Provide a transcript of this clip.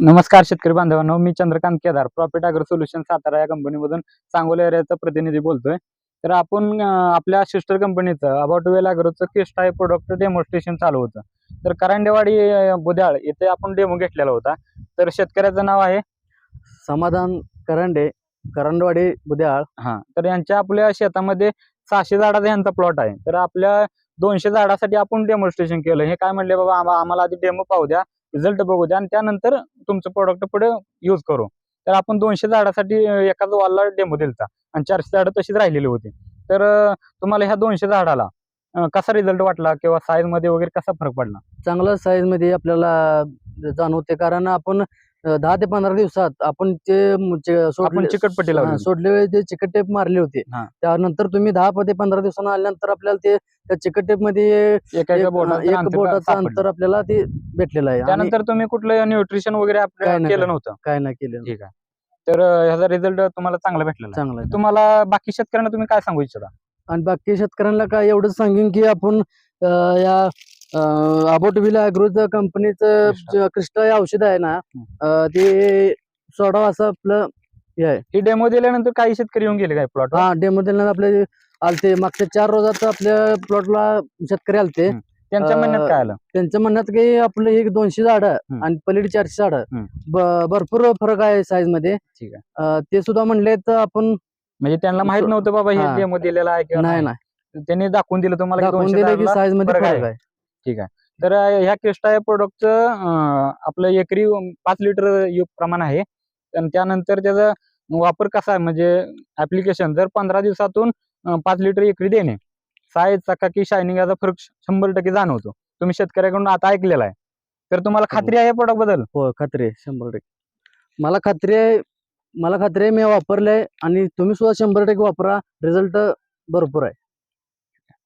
नमस्कार शेतकरी बांधवांनो मी Chandrakant Kedar profit agro solution Satara या कंपनीमधून सांगोला एरियाचा प्रतिनिधी बोलतोय. तर आपण आपल्या सिस्टर कंपनीचं अबाउट वेल अॅग्रोचं केस्ट आहे प्रोडक्ट डेमॉन्स्ट्रेशन चालू होतं. तर करंडेवाडी बुद्याळ येथे आपण डेमो घेतलेला होता. तर शेतकऱ्याचं नाव आहे? समाधान करंडे करंडवाडी बुद्याळ. हा तर यांच्या आपल्या शेतामध्ये सहाशे झाडाचा यांचा प्लॉट आहे. तर आपल्या दोनशे झाडासाठी आपण डेमॉन्स्ट्रेशन केलं. हे काय म्हणले बाबा? आम्हा- आम्हाला आधी डेमो पाहू द्या. रिझल्ट बघू द्या आणि त्यानंतर तुमचं प्रोडक्ट पुढे यूज करू. तर आपण दोनशे झाडासाठी एकाच वॉलला डेमो दिलता आणि चारशे झाडं तशीच राहिलेली होती. तर तुम्हाला ह्या दोनशे झाडाला कसा रिझल्ट वाटला किंवा साईजमध्ये वगैरे कसा फरक पडला? चांगला साईजमध्ये आपल्याला जाणवते कारण आपण दहा ते पंधरा दिवसात आपण ते चिकटपट्टी सोडले वेळी ते चिकट टेप मारले होते. त्यानंतर तुम्ही दहा ते पंधरा दिवसांना आल्यानंतर आपल्याला ते त्या चिकट टेपमध्ये एका बोटाचं. अंतर आपल्याला ते भेटलेलं आहे आणि त्यानंतर तुम्ही कुठलं न्यूट्रिशन वगैरे काय आपल्याला नाही, केलं. नव्हतं काय नाही केलं ठीक आहे तर अं, ह्याचा रिझल्ट तुम्हाला चांगला भेटलेला आहे. चांगलं आहे. तुम्हाला बाकी शेतकऱ्यांना तुम्ही काय सांगू इच्छिता आणि बाकी शेतकऱ्यांना काय एवढंच सांगेन की आपण अं, या अबोटविला अॅग्रोचं कंपनीचं क्रिस्टा. जे क्रिस्टा हे औषध आहे ना अं, ते सोडावं असं आपलं हे आहे ही डेमो दिल्यानंतर काही शेतकरी येऊन गेले काय प्लॉट हा डेमो दिल्यानंतर आपले आलते मागच्या चार रोजात आपल्या प्लॉटला शेतकरी आलते हम्म. त्यांच्या म्हणण्यात काय आलं त्यांच्या म्हणण्यात की आपलं एक दोनशे झाड. आणि पलीकडे चारशे झाड. भरपूर फरक आहे साईजमध्ये ठीक आहे. ते सुद्धा म्हणले तर आपण म्हणजे त्यांना माहीत नव्हतं बाबा हे. डेमो दिलेला आहे किंवा नाही नाही. त्यांनी दाखवून दिलं तुम्हाला की दाखवून 200 दिले की झाडाला साईजमध्ये फरक आहे. आहे तर ह्या क्रिस्टा या प्रोडक्टचं आपलं एकरी पाच लिटर प्रमाण आहे आणि त्यानंतर त्याचा वापर कसा आहे म्हणजे ऍप्लिकेशन जर पंधरा दिवसातून पाच लिटर एकरी देणे साईज चकाकी शायनिंग याचा फरक शंभर टक्के जाणवतो. तुम्ही शेतकऱ्याकडून आता ऐकलेला आहे. तर तुम्हाला खात्री आहे प्रोडक्टबद्दल? हो खात्री आहे शंभर टक्के. मला खात्री आहे मला खात्री आहे मी वापरलंय आणि तुम्ही सुद्धा शंभर टक्के वापरा. रिझल्ट भरपूर आहे.